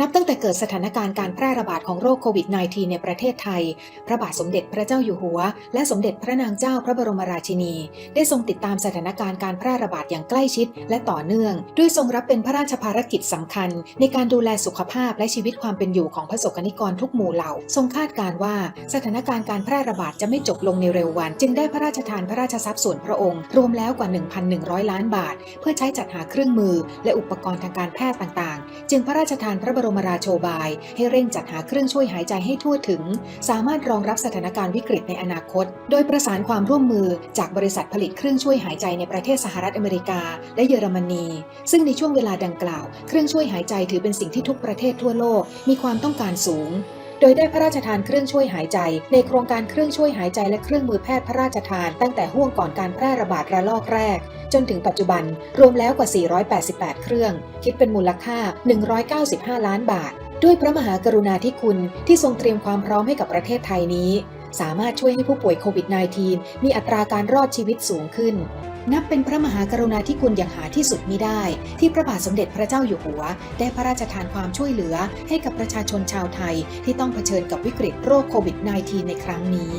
นับตั้งแต่เกิดสถานการณ์การแพร่ระบาดของโรคโควิด -19 ในประเทศไทย พระบาทสมเด็จพระเจ้าอยู่หัว และสมเด็จพระนางเจ้าพระบรมราชินี ได้ทรงติดตามสถานการณ์การแพร่ระบาดอย่างใกล้ชิด และต่อเนื่อง ด้วยทรงรับเป็นพระราชภารกิจสำคัญ ในการดูแลสุขภาพและชีวิตความเป็นอยู่ของพระสงฆ์นิกรทุกหมู่เหล่า ทรงคาดการว่าสถานการณ์การแพร่ระบาดจะไม่จบลงในเร็ววัน จึงได้พระราชทานพระราชทรัพย์ส่วนพระองค์ รวมแล้วกว่า 1,100 ล้านบาท เพื่อใช้จัดหาเครื่องมือ และอุปกรณ์ทางการแพทย์ต่างๆ จึงพระราชทานพระบรรมราโชบาย ให้เร่งจัดหาเครื่องช่วยหายใจให้ทั่วถึง สามารถรองรับสถานการณ์วิกฤตในอนาคต โดยประสานความร่วมมือจากบริษัทผลิตเครื่องช่วยหายใจในประเทศสหรัฐอเมริกา และเยอรมนี ซึ่งในช่วงเวลาดังกล่าว เครื่องช่วยหายใจถือเป็นสิ่งที่ทุกประเทศทั่วโลกมีความต้องการสูง โดยได้พระราชทานเครื่องช่วยหายใจ ในโครงการเครื่องช่วยหายใจและเครื่องมือแพทย์พระราชทาน ตั้งแต่ห่วงก่อนการแพร่ระบาดระลอกแรก จนถึงปัจจุบันรวมแล้วกว่า 488 เครื่อง คิดเป็นมูลค่า 195 ล้านบาท ด้วยพระมหากรุณาธิคุณที่ทรงเตรียมความพร้อมให้กับประเทศไทยนี้ สามารถช่วยให้ผู้ป่วยโควิด -19 มีอัตราการรอดชีวิตสูงขึ้น นับเป็นพระมหากรุณาธิคุณอย่างหาที่สุดมิได้ ที่พระบาทสมเด็จพระเจ้าอยู่หัว ได้พระราชทานความช่วยเหลือให้กับประชาชนชาวไทยที่ต้องเผชิญกับวิกฤตโรคโควิด -19 ในครั้งนี้